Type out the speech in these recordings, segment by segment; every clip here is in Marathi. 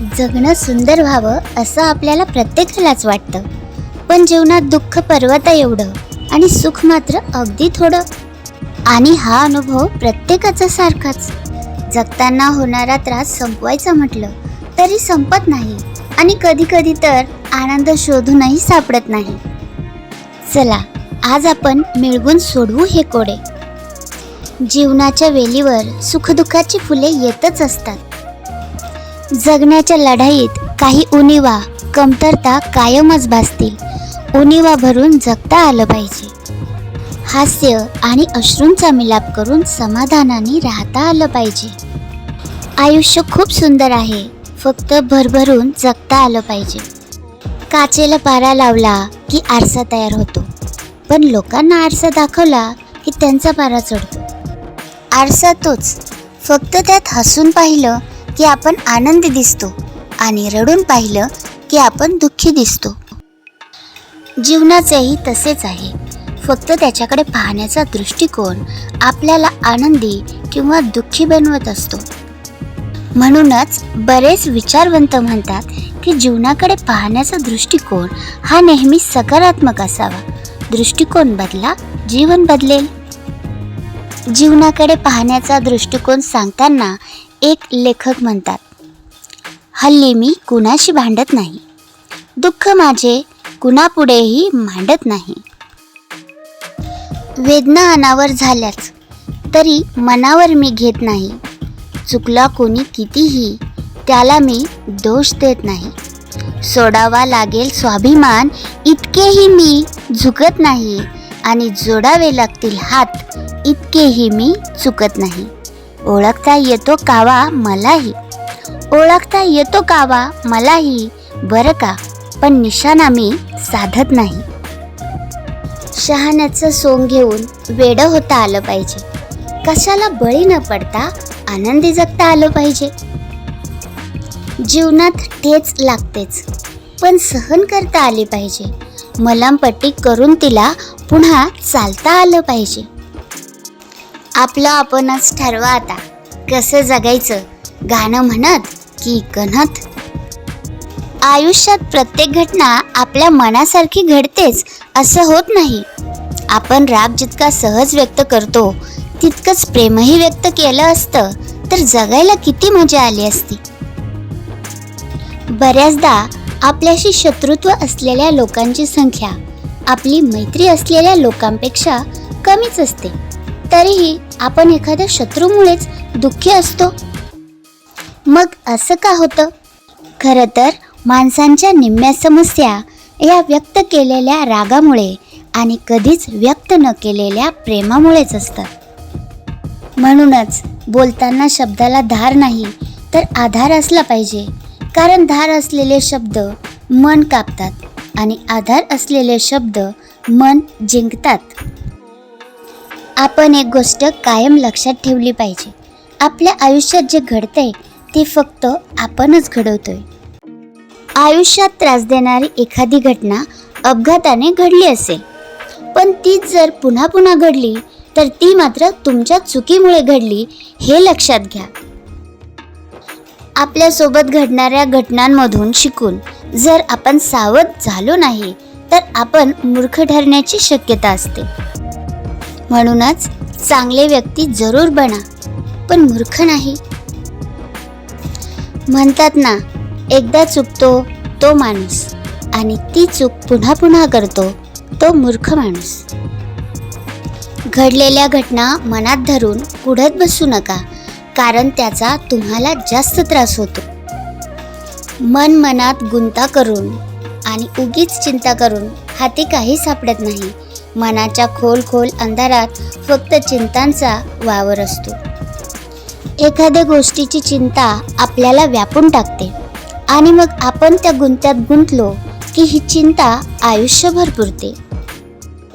जगणं सुंदर व्हावं असं आपल्याला प्रत्येकालाच वाटतं. पण जीवनात दुःख पर्वता एवढं आणि सुख मात्र अगदी थोडं. आणि हा अनुभव प्रत्येकाचा सारखाच. जगताना होणारा त्रास संपवायचा म्हटलं तरी संपत नाही आणि कधी कधी तर आनंद शोधूनही सापडत नाही. चला आज आपण मिळवून सोडवू हे कोडे. जीवनाच्या वेलीवर सुखदुःखाची फुले येतच असतात. जगण्याच्या लढाईत काही उणीवा कमतरता कायमच भासतील. उणीवा भरून जगता आलं पाहिजे. हास्य आणि अश्रूंचा मिलाप करून समाधानाने राहता आलं पाहिजे. आयुष्य खूप सुंदर आहे. फक्त भरभरून जगता आलं पाहिजे. काचेला पारा लावला की आरसा तयार होतो. पण लोकांना आरसा दाखवला की त्यांचा पारा चढतो. आरसा तोच. फक्त त्यात हसून पाहिलं की आपण आनंदी दिसतो आणि रडून पाहिलं की आपण दुःखी दिसतो. जीवनाचेही तसेच आहे. फक्त त्याच्याकडे पाहण्याचा दृष्टिकोन आपल्याला आनंदी किंवा दुःखी बनवत असतो. म्हणूनच बरेच विचारवंत म्हणतात की जीवनाकडे पाहण्याचा दृष्टिकोन हा नेहमी सकारात्मक असावा. दृष्टिकोन बदला जीवन बदलेल. जीवनाकडे पाहण्याचा दृष्टिकोन सांगताना एक लेखक म्हणतात हल्ली मी कुणाशी भांडत नाही. दुःख माझे कुणापुढेही मांडत नाही. वेदना अनावर झाल्याच तरी मनावर मी घेत नाही. चुकला कोणी कितीही त्याला मी दोष देत नाही. सोडावा लागेल स्वाभिमान इतकेही मी झुकत नाही आणि जोडावे लागतील हात इतकेही मी चुकत नाही. ओळखता येतो कावा मलाही. ओळखता येतो कावा मलाही बरं का? पण निशाणा मी साधत नाही. शहाण्याचं सोंग घेऊन वेडं होता आलं पाहिजे. कशाला बळी न पडता आनंदी जगता आलं पाहिजे. जीवनात ठेच लागतेच पण सहन करता आली पाहिजे. मलमपट्टी करून तिला पुन्हा चालता आलं पाहिजे. आपलं आपणच ठरवा आता. कसं जगायचं? गाणं म्हणत की गणत? आयुष्यात प्रत्येक घटना आपल्या मनासारखी घडतेच असं होत नाही. आपण राग जितका सहज व्यक्त करतो तितकंच प्रेमही व्यक्त केलं असतं तर जगायला किती मजा आली असती? बऱ्याचदा आपल्याशी शत्रुत्व असलेल्या लोकांची संख्या आपली मैत्री असलेल्या लोकांपेक्षा कमीच असते. तरीही आपण एखाद्या शत्रूमुळेच दुःखी असतो. मग असं का होतं? खरं तर माणसांच्या निम्म्या समस्या या व्यक्त केलेल्या रागामुळे आणि कधीच व्यक्त न केलेल्या प्रेमामुळेच असतात. म्हणूनच बोलताना शब्दाला धार नाही तर आधार असला पाहिजे. कारण धार असलेले शब्द मन कापतात आणि आधार असलेले शब्द मन जिंकतात. आपण एक गोष्ट कायम लक्षात ठेवली पाहिजे. आपल्या आयुष्यात जे घडतंय ते फक्त आपणच घडवतोय. आयुष्यात त्रास देणारी एखादी घटना अपघाताने घडली असेल. पण तीच जर पुन्हा पुन्हा घडली तर ती मात्र तुमच्या चुकीमुळे घडली हे लक्षात घ्या. आपल्यासोबत घडणाऱ्या घटनांमधून शिकून जर आपण सावध झालो नाही तर आपण मूर्ख ठरण्याची शक्यता असते. म्हणूनच चांगले व्यक्ती जरूर बना पण मूर्ख नाही. म्हणतात ना एकदा चुकतो तो माणूस आणि ती चूक पुन्हा पुन्हा करतो तो मूर्ख माणूस. घडलेल्या घटना मनात धरून पुढत बसू नका कारण त्याचा तुम्हाला जास्त त्रास होतो. मन मनात गुंता करून आणि उगीच चिंता करून हाती काही सापडत नाही. मनाच्या खोल खोल अंधारात फक्त चिंतांचा वावर असतो. एखाद्या गोष्टीची चिंता आपल्याला व्यापून टाकते. आणि मग आपण त्या गुंत्यात गुंतलो की ही चिंता आयुष्यभर पुरते.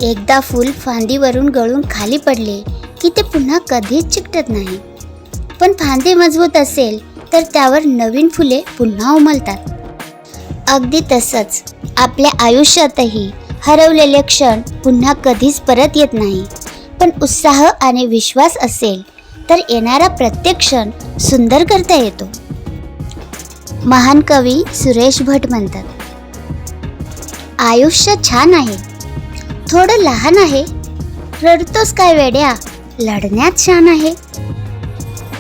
एकदा फूल फांदीवरून गळून खाली पडले की ते पुन्हा कधीच चिकटत नाही. पण फांदी मजबूत असेल तर त्यावर नवीन फुले पुन्हा उमलतात. अगदी तसंच आपल्या आयुष्यातही हरवलेले क्षण पुन्हा कधीच परत येत नाही. पण उत्साह आणि विश्वास असेल तर येणारा प्रत्येक क्षण सुंदर करता येतो. महान कवी सुरेश भट म्हणतात आयुष्य छान आहे थोडं लहान आहे रडतोस काय वेड्या लढण्यात छान आहे.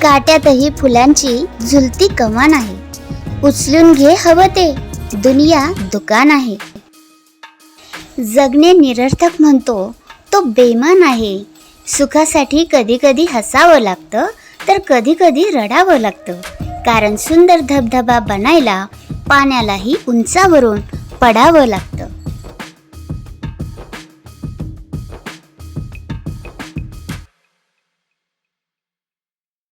काट्यातही फुलांची झुलती कमान आहे उचलून घे हवं ते दुनिया दुकान आहे. जगणे निरर्थक म्हणतो. तो बेमान आहे. सुखासाठी कधी कधी हसावं लागतं तर कधी कधी रडावं लागतं. कारण सुंदर धबधबा बनायला पाण्यालाही उंचावरून पडावं लागतं.